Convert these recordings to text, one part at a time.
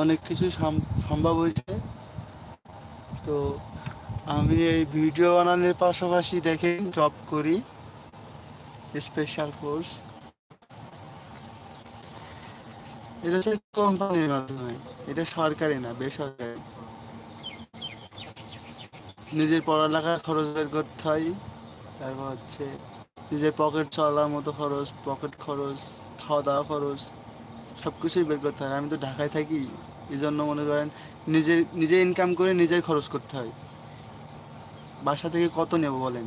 অনেক কিছু সম্ভব হয়েছে। তো আমি এই ভিডিও বানানোর পাশাপাশি দেখে জব করি। স্পেশাল কোর্স এটা হচ্ছে কোম্পানির মাধ্যমে। এটা সরকারি না, বেসরকারি। নিজের পড়ালেখার খরচ বের করতে হয়। তারপর হচ্ছে নিজের পকেট চলার মতো খরচ পকেট খরচ খাওয়া দাওয়া খরচ। সব কিছুই বের করতে হয়। আমি তো ঢাকায় থাকি এই জন্য মনে করেন নিজের, নিজে ইনকাম করে নিজেই খরচ করতে হয়। বাসা থেকে কত নেব বলেন?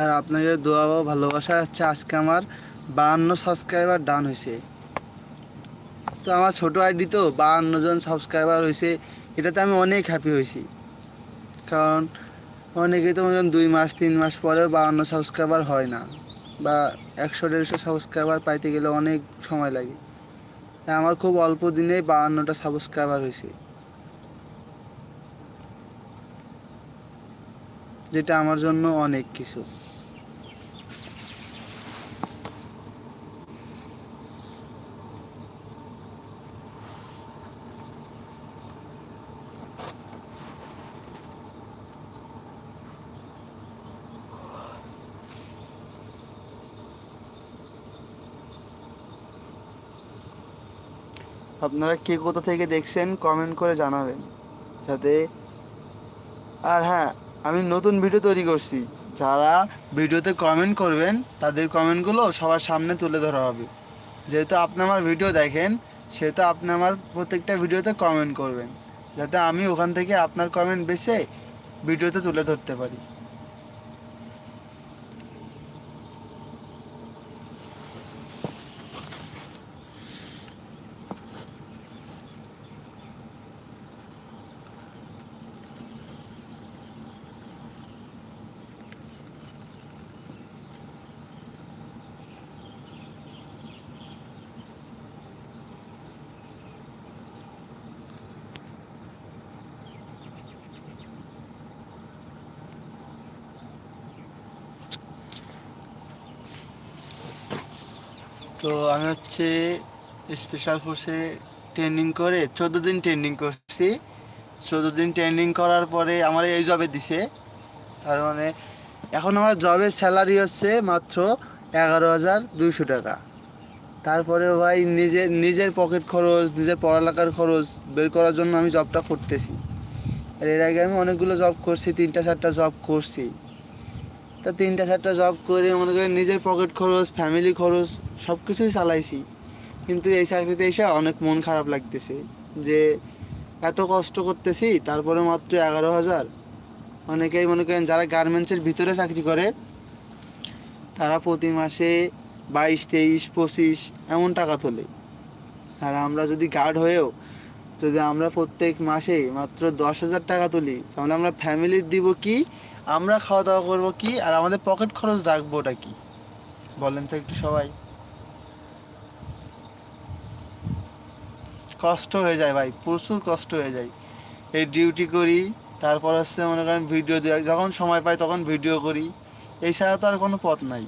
আর আপনাকে দোয়া বা ভালোবাসা হচ্ছে আজকে আমার বাহান্ন সাবস্ক্রাইবার ডান হয়েছে। তো আমার ছোট আইডি তো বাহান্ন জন সাবস্ক্রাইবার হয়েছে। এটাতে আমি অনেক হ্যাপি হয়েছি। কারণ অনেকেই তো দুই মাস, তিন মাস পরেও বাহান্ন সাবস্ক্রাইবার হয় না বা একশো, দেড়শো সাবস্ক্রাইবার পাইতে গেলে অনেক সময় লাগে। আমার খুব অল্প দিনেই বাহান্নটা সাবস্ক্রাইবার হয়েছে। যেটা আমার জন্য অনেক কিছু। আপনারা কে কোথা থেকে দেখছেন কমেন্ট করে জানাবেন। যাতে আর হ্যাঁ আমি নতুন ভিডিও তৈরি করছি। যারা ভিডিওতে কমেন্ট করবেন, তাদের কমেন্টগুলো সবার সামনে তুলে ধরা হবে। যেহেতু আপনি আমার ভিডিও দেখেন, সেহেতু আপনি আমার প্রত্যেকটা ভিডিওতে কমেন্ট করবেন। যাতে আমি ওখান থেকে আপনার কমেন্ট বেছে ভিডিওতে তুলে ধরতে পারি। তো আমি হচ্ছে স্পেশাল ফোর্সে ট্রেনিং করে চোদ্দ দিন ট্রেনিং করছি। চোদ্দ দিন ট্রেনিং করার পরে আমার এই জবে দিছে। তার মানে এখন আমার জবের স্যালারি হচ্ছে মাত্র এগারো হাজার দুইশো টাকা। তারপরে ভাই নিজের নিজের পকেট খরচ, নিজের পড়ালেখার খরচ বের করার জন্য আমি জবটা করতেছি। আর এর আগে আমি অনেকগুলো জব করছি, তিনটা, চারটা জব করছি। তা তিনটা, চারটা জব করে মনে করেন নিজের পকেট খরচ ফ্যামিলি খরচ সব কিছুই চালাইছি। কিন্তু এই চাকরিতে এসে অনেক মন খারাপ লাগতেছে যে এত কষ্ট করতেছি, তারপরে মাত্র এগারো হাজার। অনেকেই মনে করেন যারা গার্মেন্টসের ভিতরে চাকরি করে, তারা প্রতি মাসে বাইশ, তেইশ, পঁচিশ এমন টাকা তোলে। আর আমরা যদি গার্ড হয়েও, যদি আমরা প্রত্যেক মাসে মাত্র দশ হাজার টাকা তুলি, তাহলে আমরা ফ্যামিলির দিব কি? আমরা খাওয়া দাওয়া করব কি? আর আমাদের পকেট খরচ রাখব ওটা কি? বলেন তো একটু সবাই। কষ্ট হয়ে যায় ভাই, প্রচুর কষ্ট হয়ে যায়। এই ডিউটি করি, তারপর হচ্ছে মনে করেন ভিডিও দেওয়া, যখন সময় পাই তখন ভিডিও করি। এই ছাড়া তো আর কোনো পথ নাই।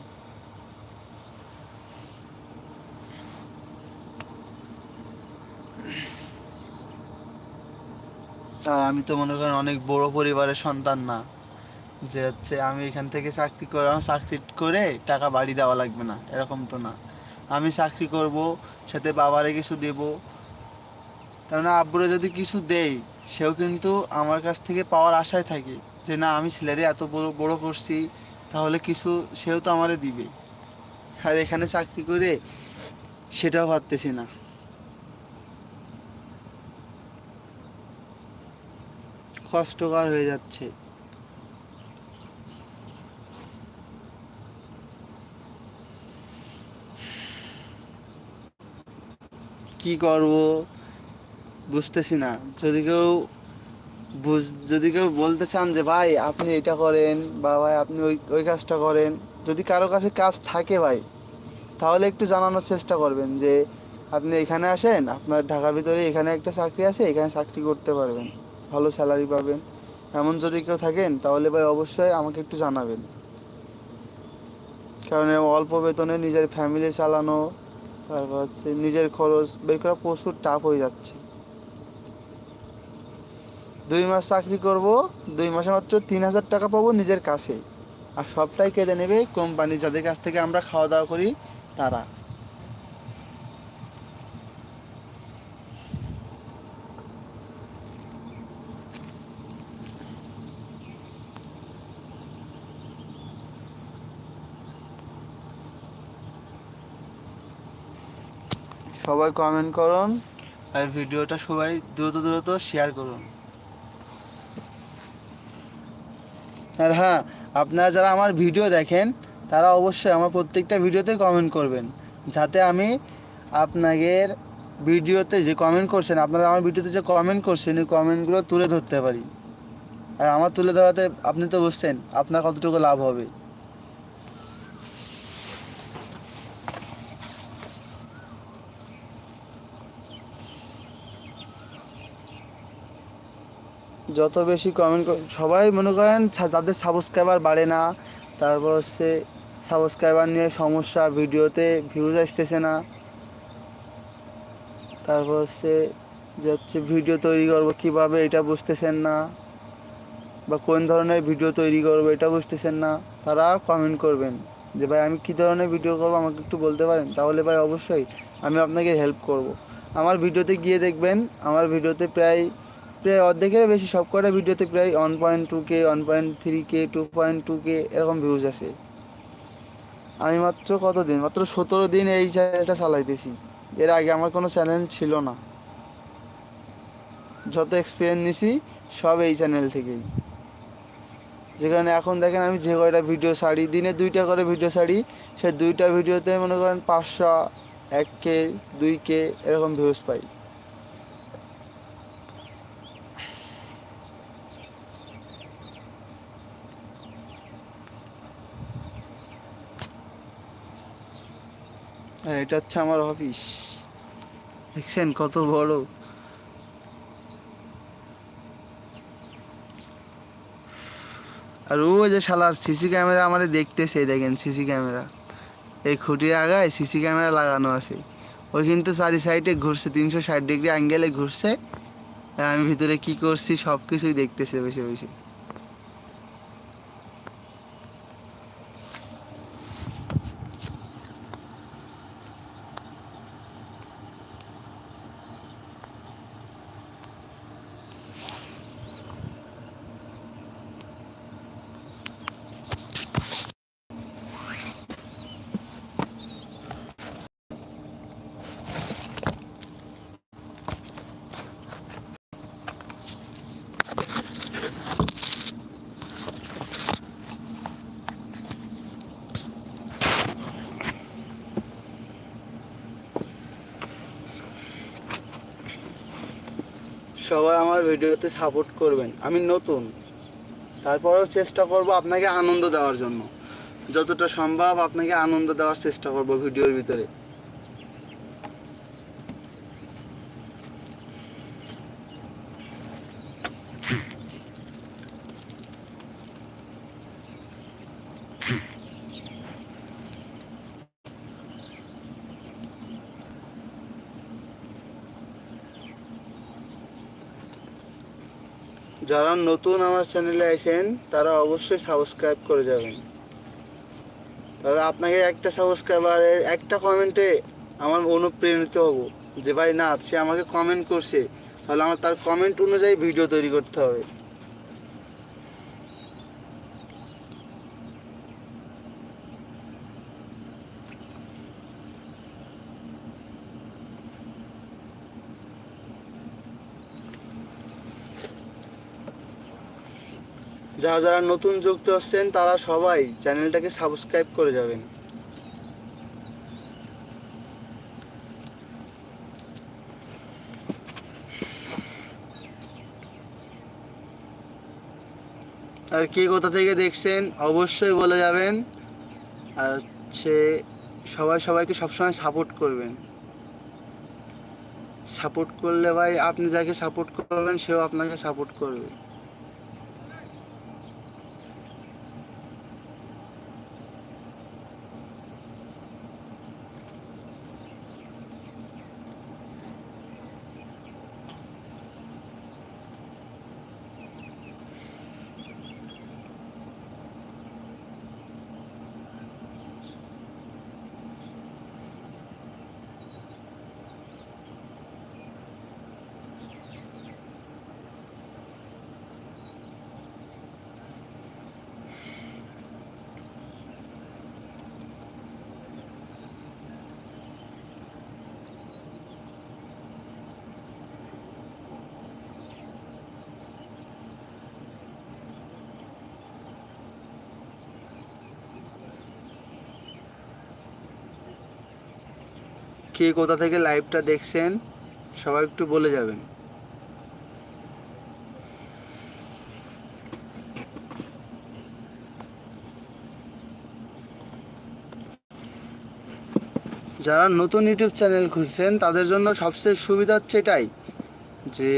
আর আমি তো মনে করেন অনেক বড় পরিবারের সন্তান না। যে হচ্ছে আমি এখান থেকে চাকরি করে, আমার চাকরি করে টাকা বাড়ি দেওয়া লাগবে না, এরকম তো না। আমি চাকরি করব, সাথে বাবারে কিছু দেব। কেননা আব্বুরে যদি কিছু দেই, সেও কিন্তু আমার কাছ থেকে পাওয়ার আশায় থাকে যে, না, আমি ছেলেরে এত বড় বড় করছি, তাহলে কিছু সেও তো আমারে দিবে। আর এখানে চাকরি করে সেটাও ভাবতেছি না। কষ্টকর হয়ে যাচ্ছে। কি করব? বুঝতেছি না। যদি কেউ বুঝ, যদি কেউ বলতে চান যে, ভাই, আপনি এটা করেন বা ভাই, আপনি ওই ওই কাজটা করেন। যদি কারও কাছে কাজ থাকে ভাই, তাহলে একটু জানানোর চেষ্টা করবেন যে, আপনি এখানে আসেন, আপনার ঢাকার ভিতরে এখানে একটা চাকরি আছে, এখানে চাকরি করতে পারবেন, ভালো স্যালারি পাবেন। এমন যদি কেউ থাকেন, তাহলে ভাই অবশ্যই আমাকে একটু জানাবেন। কারণ অল্প বেতনে নিজের ফ্যামিলি চালানো তারপর হচ্ছে নিজের খরচ বের করা প্রচুর টাফ হয়ে যাচ্ছে। দুই মাস চাকরি করব, দুই মাসে মাত্র তিন হাজার টাকা পাবো নিজের কাছে। আর সবটাই কেটে নেবে কোম্পানি যাদের কাছ থেকে আমরা খাওয়া দাওয়া করি, তারা। সবাই কমেন্ট করুন আর ভিডিওটা সবাই দ্রুত দ্রুত শেয়ার করুন। আর হ্যাঁ আপনারা যারা আমার ভিডিও দেখেন, তারা অবশ্যই আমার প্রত্যেকটা ভিডিওতে কমেন্ট করবেন। যাতে আমি আপনাদের ভিডিওতে যে কমেন্ট করছেন, আপনারা আমার ভিডিওতে যে কমেন্ট করছেন, এই কমেন্টগুলো তুলে ধরতে পারি। আর আমার তুলে ধরাতে আপনি তো বুঝছেন, আপনার কতটুকু লাভ হবে। যত বেশি কমেন্ট সবাই মনে করেন যাদের সাবস্ক্রাইবার বাড়ে না, তারপর হচ্ছে সাবস্ক্রাইবার নিয়ে সমস্যা, ভিডিওতে ভিউজ আসতেছে না। তারপর হচ্ছে যে হচ্ছে ভিডিও তৈরি করব কীভাবে এটা বুঝতেছেন না, বা কোন ধরনের ভিডিও তৈরি করব এটা বুঝতেছেন না, তারা কমেন্ট করবেন। যে ভাই, আমি কী ধরনের ভিডিও করব আমাকে একটু বলতে পারেন? তাহলে ভাই অবশ্যই আমি আপনাকে হেল্প করব। আমার ভিডিওতে গিয়ে দেখবেন, আমার ভিডিওতে প্রায় প্রায় অর্ধেকের বেশি সব কটা ভিডিওতে প্রায় one point two K one point three K two point two K এরকম ভিউজ আছে আমি মাত্র কত দিন মাত্র সতেরো দিন এই চ্যানেলটা চালাইতেছি। এর আগে আমার কোনো চ্যানেল ছিল না। যত এক্সপিরিয়েন্স নিছি, সব এই চ্যানেল থেকেই। যেখানে এখন দেখেন আমি যে কয়টা ভিডিও ছাড়ি, দিনে দুইটা করে ভিডিও ছাড়ি সে দুইটা ভিডিওতে মনে করেন পাঁচশো এক কে দুই কে এরকম ভিউজ পাই। হ্যাঁ, এটা হচ্ছে আমার অফিস দেখছেন কত বড়? আর ও যে শালার সিসি ক্যামেরা আমার দেখতেছে দেখেন সিসি ক্যামেরা। এই খুঁটির আগায় সিসি ক্যামেরা লাগানো আছে। ওই কিন্তু চারি সাইডে ঘুরছে তিনশো ষাট ডিগ্রি অ্যাঙ্গেলে ঘুরছে। আর আমি ভিতরে কি করছি সব কিছুই দেখতেছে বসে বসে। সবাই আমার ভিডিওতে সাপোর্ট করবেন। আমি নতুন। তারপরেও চেষ্টা করব আপনাকে আনন্দ দেওয়ার জন্য। যতটা সম্ভব আপনাকে আনন্দ দেওয়ার চেষ্টা করব ভিডিওর ভিতরে। যারা নতুন আমার চ্যানেলে আসেন তারা অবশ্যই সাবস্ক্রাইব করে যাবেন। তবে আপনাকে একটা সাবস্ক্রাইবারের একটা কমেন্টে আমার অনুপ্রেরিত হব যে, ভাই না, সে আমাকে কমেন্ট করছে। তাহলে আমার তার কমেন্ট অনুযায়ী ভিডিও তৈরি করতে হবে। যারা যারা নতুন যুক্ত হচ্ছেন, তারা সবাই চ্যানেলটাকে সাবস্ক্রাইব করে যাবেন। আর কে কোথা থেকে দেখছেন, অবশ্যই বলে যাবেন। আর হচ্ছে সবাই সবাইকে সবসময় সাপোর্ট করবেন। সাপোর্ট করলে ভাই আপনি যাকে সাপোর্ট করবেন, সেও আপনাকে সাপোর্ট করবে। কে কোথা থেকে লাইভটা দেখছেন, সবাই একটু বলে যাবেন। যারা নতুন ইউটিউব চ্যানেল খুলছেন, তাদের জন্য সবচেয়ে সুবিধা হচ্ছে এটাই, যে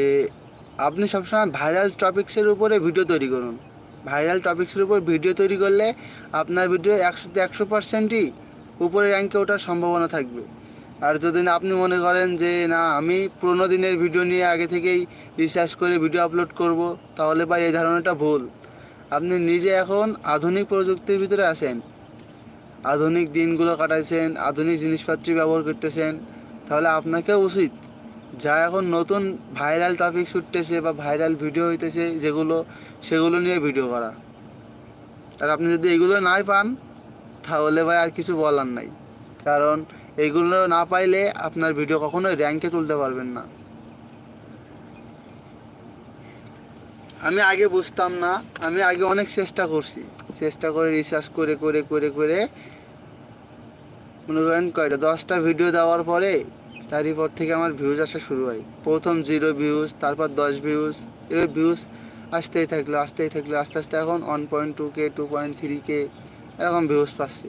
আপনি সবসময় ভাইরাল টপিক্সের উপরে ভিডিও তৈরি করুন। ভাইরাল টপিক্সের উপর ভিডিও তৈরি করলে আপনার ভিডিও একশোতে একশো পার্সেন্টই উপরে র্যাঙ্কে ওঠার সম্ভাবনা থাকবে। আর যদি না আপনি মনে করেন যে, না, আমি পুরোনো দিনের ভিডিও নিয়ে আগে থেকেই রিসার্চ করে ভিডিও আপলোড করব, তাহলে ভাই এই ধারণাটা ভুল। আপনি নিজে এখন আধুনিক প্রযুক্তির ভিতরে আছেন আধুনিক দিনগুলো কাটাইছেন, আধুনিক জিনিসপত্র ব্যবহার করতেছেন, তাহলে আপনাকে উচিত। যা এখন নতুন ভাইরাল টপিক ছুটতেছে বা ভাইরাল ভিডিও হইতেছে যেগুলো, সেগুলো নিয়ে ভিডিও করা। আর আপনি যদি এগুলো নাই পান, তাহলে ভাই আর কিছু বলার নাই। কারণ এইগুলো না পাইলে আপনার ভিডিও কখনোই র্যাঙ্কে তুলতে পারবেন না। আমি আগে বুঝতাম না, আমি আগে অনেক চেষ্টা করছি। চেষ্টা করে রিসার্চ করে করে করে করে মনে করেন কয়টা, দশটা ভিডিও দেওয়ার পরে তারই পর থেকে আমার ভিউজ আসা শুরু হয়। প্রথম জিরো ভিউজ তারপর দশ ভিউজ এবার ভিউজ আসতেই থাকল আসতেই থাকল, আস্তে আস্তে এখন one point two K two point three K এরকম ভিউজ পাচ্ছি।